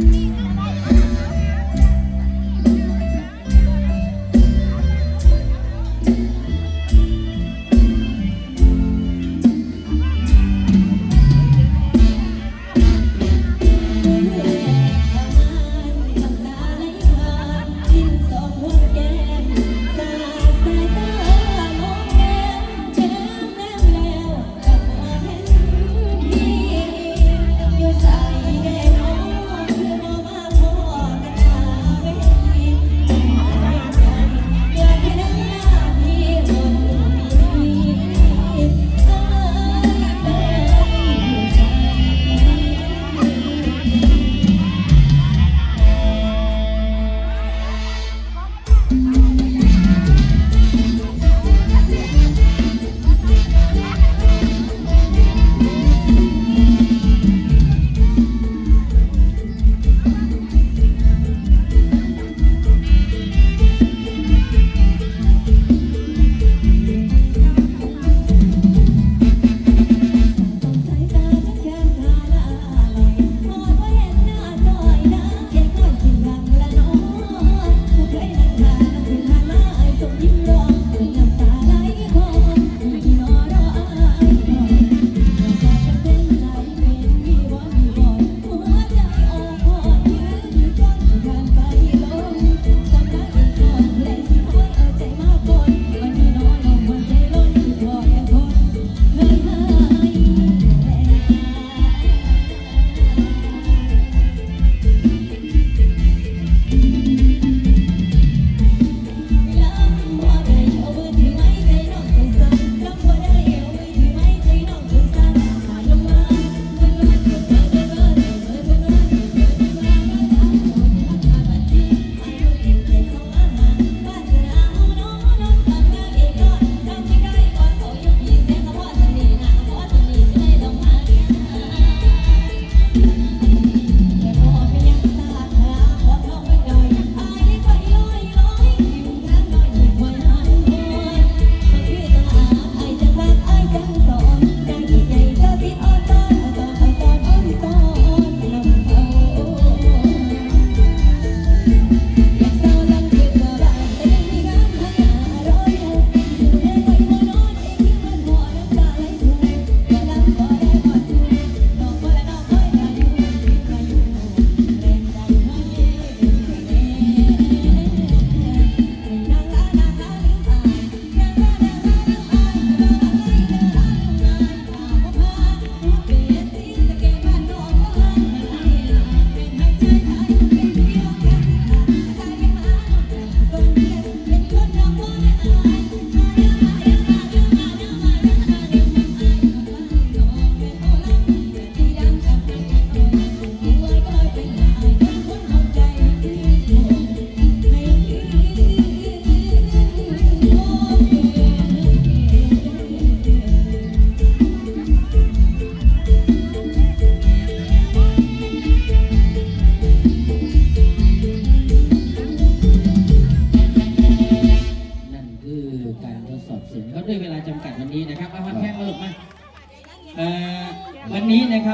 นั่น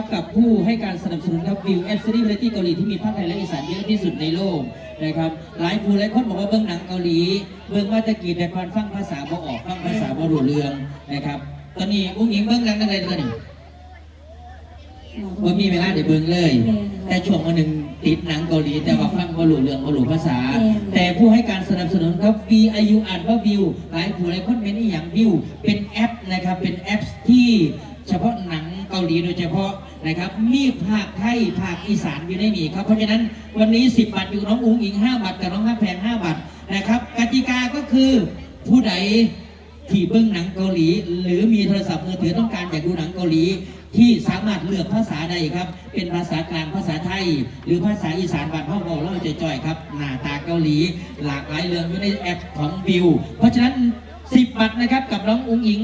นนี้นะครับกับผู้ให้การสนับสนุนครับวิวเอฟซีรีส์เรตี้เกาหลีที่มีภาคไทยและอีสานเยอะที่สุดในโลกนะครับหลายผู้หลายคนบอกว่าเบื้องหนังเกาหลี เบื้องมาตะกี้แต่ก่อนฟังภาษาบ่ออกฟังภาษาบ่รู้เรื่องนะครับตอนนี้อุ้งอิงเบื้องหนังอะไรตัวนี้ว่ามีเวลาเดี๋ยวเบื้องเลย แต่ช่วงวันหนึ่งติดหนังเกาหลี แต่ว่าฟังบ่รู้เรื่องบ่รู้ภาษา แต่ผู้ให้การสนับสนุนครับ VIU อ่านว่าวิวหลายผู้หลายคนเป็นอีอย่างวิว เป็นแอปนะครับ เป็นแอปที่เฉพาะหนังเกาหลีโดยเฉพาะ นะครับมีภาคไทยภาคอีสานอยู่ในนี้ครับเพราะฉะนั้นวันนี้ 10 บาทอยู่น้องอุ้งอิง 5 บาทกับน้องห้าแพง5บาทนะครับกติกาก็คือผู้ใดที่เบื้องหนังเกาหลี หรือมีโทรศัพท์มือถือต้องการอยากดูหนังเกาหลี ที่สามารถเลือกภาษาใดครับ เป็นภาษากลางภาษาไทย หรือภาษาอีสานบ้านพ่อบอกเราจะจ่อยๆครับหน้าตาเกาหลี หลากหลายเรื่องอยู่ในแอปของบิวเพราะฉะนั้น 10บัตรนะครับกับน้องอุ้งอิง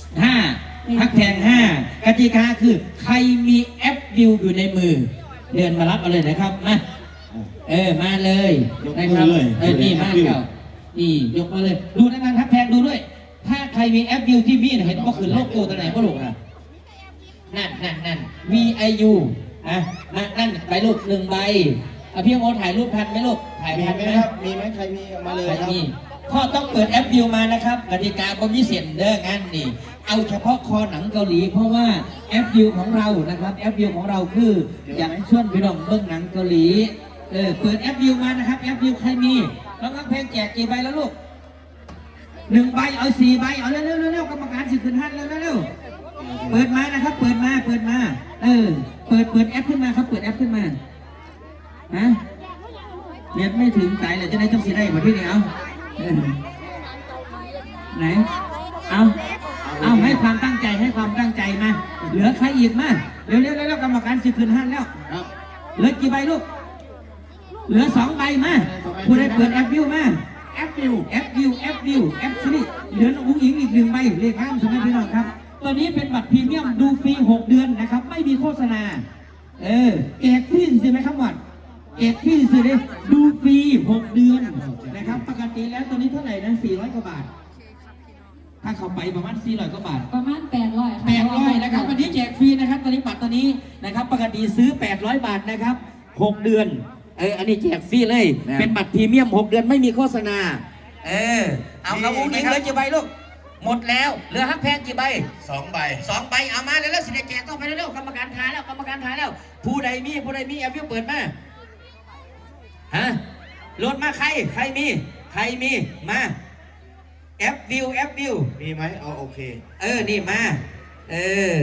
5 พักแพง5กติกาคือใครมีแอปบิวอยู่ในมือ เดินมารับเอาเลยนะครับมาเออมาเลยยกนะมืครัอบเลยเออนี่มาบิวเก่านี่ยกมาเลย ดูนานๆทักแพงดูด้วย ถ้าใครมีแอปวิวที่มีเนี่ยเห็นว่าคือโลโก้ตัวไหนก็หลงนะนั่นนั่นนั่น VIU อะมานั่นไปลูกหนึ่งใบเอาพี่โมถ่ายรูปทันไหมลูกถ่ายมีทันไหมไหมครับ มีไหมใครมีเอามาเลยครับนี่พ่อต้องเปิดแอปวิวมานะครับกติกาบ่มีเสียนเด้องานนี่ เอาเฉพาะคอหนังเกาหลี เพราะว่าแอปวิวของเรานะครับแอปวิวของเราคืออยากชวนพี่น้องเบิ่งหนังเกาหลีเออเปิดแอปวิวมานะครับแอปวิวใครมีน้องรักเพลงแจกกี่ใบแล้วลูกหนึ่งใบเอาสี่ใบเอาเร็วเร็วเร็วเร็วกรรมการสิขึ้นหันเร็วเร็วเร็วเปิดมานะครับ เปิดมาเปิดมาเออเปิดเปิดแอปขึ้นมาครับเปิดแอปขึ้นมาฮะเน็ตไม่ถึงใจเลยจะได้ต้องสีได้หมดที่นี่เอาเออไหนเอา เอาให้ความตั้งใจให้ความตั้งใจมาเหลือใครอีกมาเร็วๆเร็วๆกรรมการสิคืนห้านแล้วครับเหลือกี่ใบลูก เหลือสองใบมาผู้ใดเปิดแอปวิวมาแอปวิวแอปวิวแอปวิวแอปซีรีส์เหลืออุ้งอิงอีกหนึ่งใบเลขห้ามสมัยพี่น้องครับตัวนี้เป็นบัตรพรีเมียมดูฟรี6เดือนนะครับ ไม่มีโฆษณา เออแจกฟรีสิไหมครับวัดแจกฟรีสิเลยดูฟรี6เดือนนะครับ ปกติแล้วตัวนี้เท่าไหร่นะ400กว่าบาท ถ้าเขาไปประมาณ400กว่าบาท ประมาณแปดร้อยค่ะแปดร้อยนะครับวันนี้แจกฟรีนะครับตอนนี้บัตรตัวนี้นะครับ ปกติซื้อ 800 บาทนะครับ 6 เดือนเอออันนี้แจกฟรีเลยแน่เป็นบัตรพรีเมียม 6 เดือนไม่มีโฆษณา เออ เอาครับอุ้งอิงเหลือกี่ใบลูก หมดแล้ว เหลือฮักแพงกี่ใบ สองใบ สองใบเอามาแล้วสิเดแจกต้องไปเร็วๆกรรมการทายแล้วกรรมการทายแล้ว ผู้ใดมีผู้ใดมีแอปวิวเปิดมาฮะโหลดมาใครใครมี ใครมีมา แอปวิวแอปวิวมีไหมเอาโอเค เออ นี่มา เออ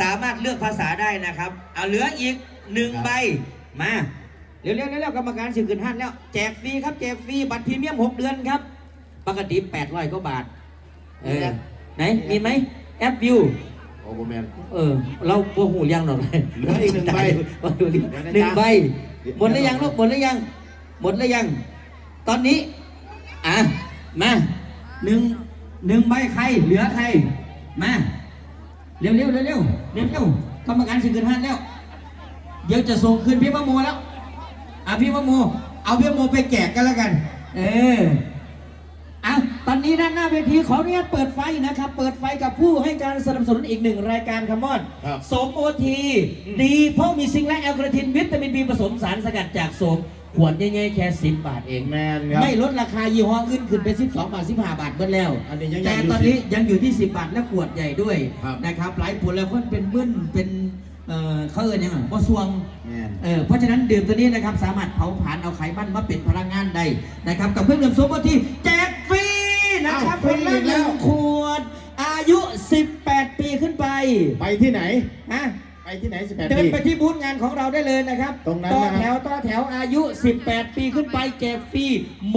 สามารถเลือกภาษาได้นะครับ เอาเหลืออีกหนึ่งครับ ใบ มา เร็วๆเร็วๆกรรมการสิขึ้นห้านแล้ว แจกฟรีครับ แจกฟรี บัตรพรีเมียม6เดือนครับ ปกติ800กว่าบาท เออ ไหน มีไหมแอปวิว โอ้โหแมน เออ เราโอ้โหยังหรอกเหลืออีกหนึ่งใบมาดูดิเดี๋ยวนะหนึ่งจ๊ะใบ หมดหรือยังลูกหมดหรือยัง หมดหรือยัง ตอนนี้ อะ มา หนึ่งหนึ่งใบใคร เหลือใคร มา เร็วเร็วเร็วเร็วเร็วเร็วกรรมการสิขึ้นห้านแล้ว เดี๋ยวจะส่งคืนพี่มะโมแล้วอะพี่มะโม เอาพี่มะโมไปแจกกันแล้วกัน เอออะตอนนี้ด้านหน้าเวทีขออนุญาตเปิดไฟนะครับ เปิดไฟกับผู้ให้การสนับสนุนอีกหนึ่งรายการคัมมอนครับ โสมโอที ดีเพราะมีซิงค์และแอลกาทินวิตามินบีผสมสารสกัดจากโสม ขวดง่ายๆแค่สิบบาทเอง แมนครับ ไม่ลดราคายี่ห้ออื่นขึ้นเป็น 12 บาท 15 บาทเบิ้แล้วอันนี้ยังแต่ยังอยู่ตอนนี้ยังอยู่ที่ 10 บาทและขวดใหญ่ด้วยครับนะครับ หลายผลแล้วคนเป็นมึนเป็นเอ่อเขาเอ่ยยังไงบ่สวงแมนเออเพราะฉะนั้นดื่มตัวนี้นะครับสามารถเผาผลาญเอาไขมันมาเป็นพลังงานได้นะครับกับเครื่องดื่มโซโปรทีแจกฟรีนะครับอ้าวฟรีคนละอีกหแล้นึ่วงขวด อายุ 18 ปีขึ้นไป ไปที่ไหน ฮะ ไปที่ไหนสิบแปดเดินปี ไปที่บูธงานของเราได้เลยนะครับตรงนั้นต่อนะครับ แถวต่อแถวอายุ 18 ปีขึ้นไปแจกฟรีหมด